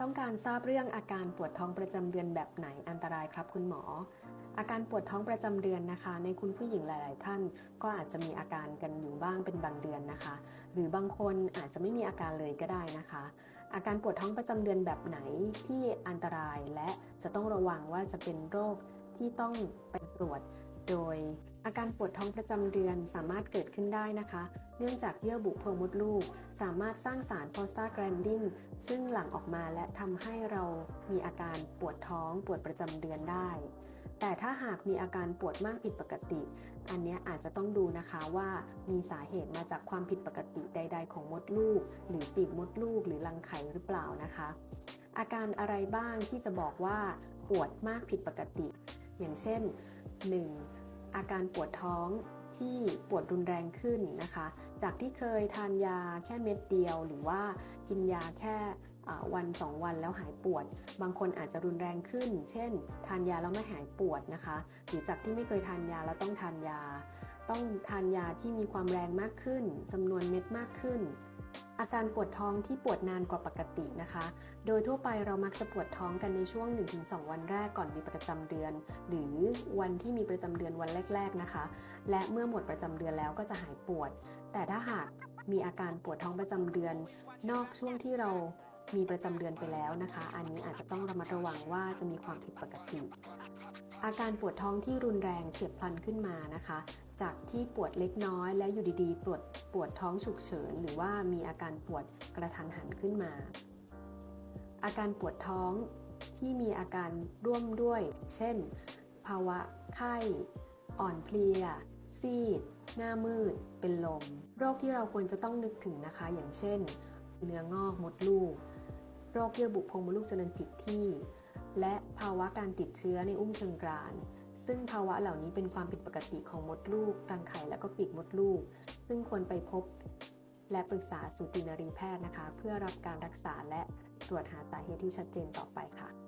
ต้องการทราบเรื่องอาการปวดท้องประจำเดือนแบบไหนอันตรายครับคุณหมอ อาการปวดท้องประจำเดือนนะคะ ในคุณผู้หญิงหลาย ๆ ท่าน ก็อาจจะมีอาการกันอยู่บ้างเป็นบางเดือนนะคะ หรือบางคนอาจจะไม่มีอาการเลยก็ได้นะคะ อาการปวดท้องประจำเดือนแบบไหนที่อันตรายและจะต้องระวังว่าจะเป็นโรคที่ต้องไปตรวจ โดย อาการปวดท้องประจำเดือนสามารถเกิดขึ้นได้นะคะ เนื่องจากเยื่อบุโพรงมดลูก สามารถสร้างสารโพสตาแกรนดินซึ่งหลั่งออกมาและทำให้เรามีอาการปวดท้องปวดประจำเดือนได้ แต่ถ้าหากมีอาการปวดมากผิดปกติ อันนี้อาจจะต้องดูนะคะว่ามีสาเหตุมาจากความผิดปกติใด ๆ ของมดลูก หรือปีกมดลูก หรือรังไข่หรือเปล่านะคะ อาการอะไรบ้างที่จะบอกว่าปวดมากผิดปกติ อย่างเช่น 1. อาการปวดท้องที่ปวดรุนแรงขึ้นนะคะ จากที่เคยทานยาแค่เม็ดเดียว หรือว่ากินยาแค่วัน 2 วันแล้วหายปวด บางคนอาจจะรุนแรงขึ้น เช่น ทานยาแล้วไม่หายปวดนะคะ หรือจากที่ไม่เคยทานยาแล้วต้องทานยา ต้องทานยาที่มีความแรงมากขึ้นจำนวนเม็ดมากขึ้น อาการปวดท้องที่ปวดนานกว่าปกตินะคะ โดยทั่วไปเรามักจะปวดท้องกันในช่วง 1-2 วันแรกก่อนมีประจำเดือน หรือวันที่มีประจำเดือนวันแรก ๆนะคะ และเมื่อหมดประจำเดือนแล้วก็จะหายปวด แต่ถ้าหากมีอาการปวดท้องประจำเดือน นอกช่วงที่เรา มีประจำเดือนไปแล้วนะคะ อันนี้อาจจะต้องระมัดระวังว่าจะมีความผิดปกติ อาการปวดท้องที่รุนแรงเฉียบพลันขึ้นมานะคะ จากที่ปวดเล็กน้อยและอยู่ดีๆ ปวดปวดท้องฉุกเฉิน หรือว่ามีอาการปวดกระทันหันขึ้นมา อาการปวดท้องที่มีอาการร่วมด้วย เช่น ภาวะไข้ อ่อนเพลีย ซีด หน้ามืด เป็นลม โรคที่เราควรจะต้องนึกถึงนะคะ อย่างเช่น เนื้องอกมดลูก รคเยื่อบุโพรงมดลูกเจริญผิดที่ และภาวะการติดเชื้อในอุ้งเชิงกราน ซึ่งภาวะเหล่านี้เป็นความผิดปกติของมดลูก รังไข่และก็ปีกมดลูก ซึ่งควรไปพบ และปรึกษาสูตินรีแพทย์นะคะ เพื่อรับการรักษาและตรวจหาสาเหตุที่ชัดเจนต่อไปค่ะ